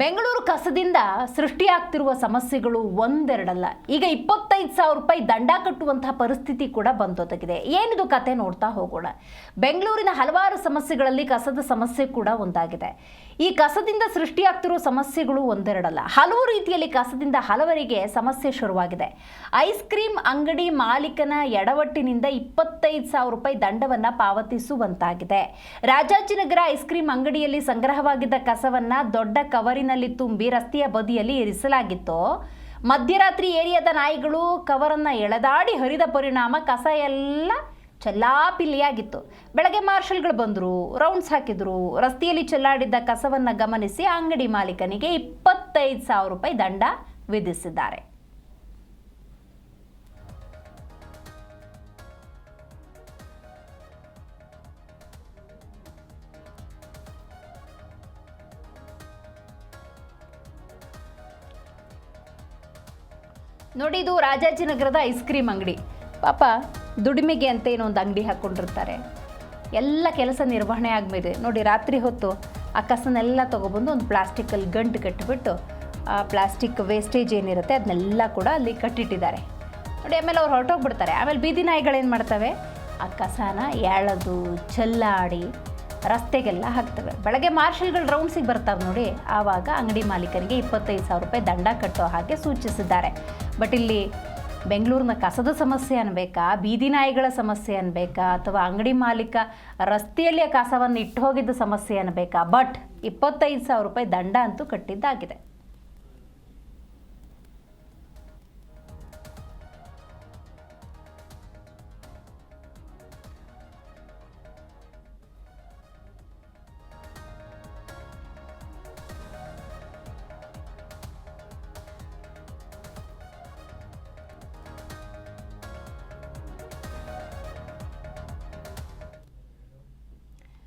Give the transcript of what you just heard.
ಬೆಂಗಳೂರು ಕಸದಿಂದ ಸೃಷ್ಟಿಯಾಗ್ತಿರುವ ಸಮಸ್ಯೆಗಳು ಒಂದೆರಡಲ್ಲ. ಈಗ ಇಪ್ಪತ್ತೈದು ಸಾವಿರ ರೂಪಾಯಿ ದಂಡ ಕಟ್ಟುವಂತಹ ಪರಿಸ್ಥಿತಿ ಕೂಡ ಬಂದೊದಗಿದೆ. ಏನಿದು ಕತೆ ನೋಡ್ತಾ ಹೋಗೋಣ. ಬೆಂಗಳೂರಿನ ಹಲವಾರು ಸಮಸ್ಯೆಗಳಲ್ಲಿ ಕಸದ ಸಮಸ್ಯೆ ಕೂಡ ಒಂದಾಗಿದೆ. ಈ ಕಸದಿಂದ ಸೃಷ್ಟಿಯಾಗ್ತಿರುವ ಸಮಸ್ಯೆಗಳು ಒಂದೆರಡಲ್ಲ. ಹಲವು ರೀತಿಯಲ್ಲಿ ಕಸದಿಂದ ಹಲವರಿಗೆ ಸಮಸ್ಯೆ ಶುರುವಾಗಿದೆ. ಐಸ್ ಕ್ರೀಮ್ ಅಂಗಡಿ ಮಾಲೀಕನ ಎಡವಟ್ಟಿನಿಂದ ಇಪ್ಪತ್ತೈದು ಸಾವಿರ ರೂಪಾಯಿ ದಂಡವನ್ನು ಪಾವತಿಸುವಂತಾಗಿದೆ. ರಾಜಾಜಿನಗರ ಐಸ್ ಕ್ರೀಮ್ ಅಂಗಡಿಯಲ್ಲಿ ಸಂಗ್ರಹವಾಗಿದ್ದ ಕಸವನ್ನು ದೊಡ್ಡ ಕವರಿನಲ್ಲಿ ತುಂಬಿ ರಸ್ತೆಯ ಬದಿಯಲ್ಲಿ ಇರಿಸಲಾಗಿತ್ತು ಮಧ್ಯರಾತ್ರಿ ಏರಿಯಾದ ನಾಯಿಗಳು ಕವರನ್ನ ಎಳೆದಾಡಿ ಹರಿದ ಪರಿಣಾಮ ಕಸ ಎಲ್ಲ ಚೆಲ್ಲಾಪಿಲ್ಲಿಯಾಗಿತ್ತು. ಬೆಳಗ್ಗೆ ಮಾರ್ಷಲ್ಗಳು ಬಂದರು, ರೌಂಡ್ಸ್ ಹಾಕಿದ್ರು. ರಸ್ತೆಯಲ್ಲಿ ಚೆಲ್ಲಾಡಿದ್ದ ಕಸವನ್ನ ಗಮನಿಸಿ ಅಂಗಡಿ ಮಾಲೀಕನಿಗೆ ಇಪ್ಪತ್ತೈದು ಸಾವಿರ ರೂಪಾಯಿ ದಂಡ ವಿಧಿಸಿದ್ದಾರೆ. ನೋಡಿ, ಇದು ರಾಜಾಜಿನಗರದ ಐಸ್ ಕ್ರೀಮ್ ಅಂಗಡಿ. ಪಾಪ, ದುಡಿಮೆಗೆ ಅಂತ ಏನೋ ಒಂದು ಅಂಗಡಿ ಹಾಕ್ಕೊಂಡಿರ್ತಾರೆ. ಎಲ್ಲ ಕೆಲಸ ನಿರ್ವಹಣೆ ಆದ್ಮೇಲೆ ನೋಡಿ, ರಾತ್ರಿ ಹೊತ್ತು ಆ ಕಸನೆಲ್ಲ ತೊಗೊಬಂದು ಒಂದು ಪ್ಲಾಸ್ಟಿಕಲ್ಲಿ ಗಂಟು ಕಟ್ಟಿಬಿಟ್ಟು, ಆ ಪ್ಲಾಸ್ಟಿಕ್ ವೇಸ್ಟೇಜ್ ಏನಿರುತ್ತೆ ಅದನ್ನೆಲ್ಲ ಕೂಡ ಅಲ್ಲಿ ಕಟ್ಟಿಟ್ಟಿದ್ದಾರೆ. ನೋಡಿ, ಆಮೇಲೆ ಅವ್ರು ಹೊರಟೋಗ್ಬಿಡ್ತಾರೆ. ಆಮೇಲೆ ಬೀದಿ ನಾಯಿಗಳೇನು ಮಾಡ್ತವೆ? ಆ ಕಸನ ಎಳೆದು, ಚೆಲ್ಲಾಡಿ ರಸ್ತೆಗೆಲ್ಲ ಹಾಕ್ತವೆ. ಬೆಳಗ್ಗೆ ಮಾರ್ಷಲ್ಗಳು ರೌಂಡ್ಸಿಗೆ ಬರ್ತಾರೆ ನೋಡಿ. ಆವಾಗ ಅಂಗಡಿ ಮಾಲೀಕರಿಗೆ ಇಪ್ಪತ್ತೈದು ಸಾವಿರ ರೂಪಾಯಿ ದಂಡ ಕಟ್ಟೋ ಹಾಗೆ ಸೂಚಿಸಿದ್ದಾರೆ. ಬಟ್ ಇಲ್ಲಿ ಬೆಂಗಳೂರಿನ ಕಸದ ಸಮಸ್ಯೆ ಅನ್ಬೇಕಾ? ಬೀದಿ ನಾಯಿಗಳ ಸಮಸ್ಯೆ ಅನ್ಬೇಕಾ? ಅಥವಾ ಅಂಗಡಿ ಮಾಲೀಕ ರಸ್ತೆಯಲ್ಲಿ ಕಸವನ್ನು ಇಟ್ಟು ಹೋಗಿದ್ದ ಸಮಸ್ಯೆ ಅನ್ಬೇಕಾ? ಬಟ್ ಇಪ್ಪತ್ತೈದು ಸಾವಿರ ರೂಪಾಯಿ ದಂಡ ಅಂತೂ ಕಟ್ಟಿದ್ದಾಗಿದೆ.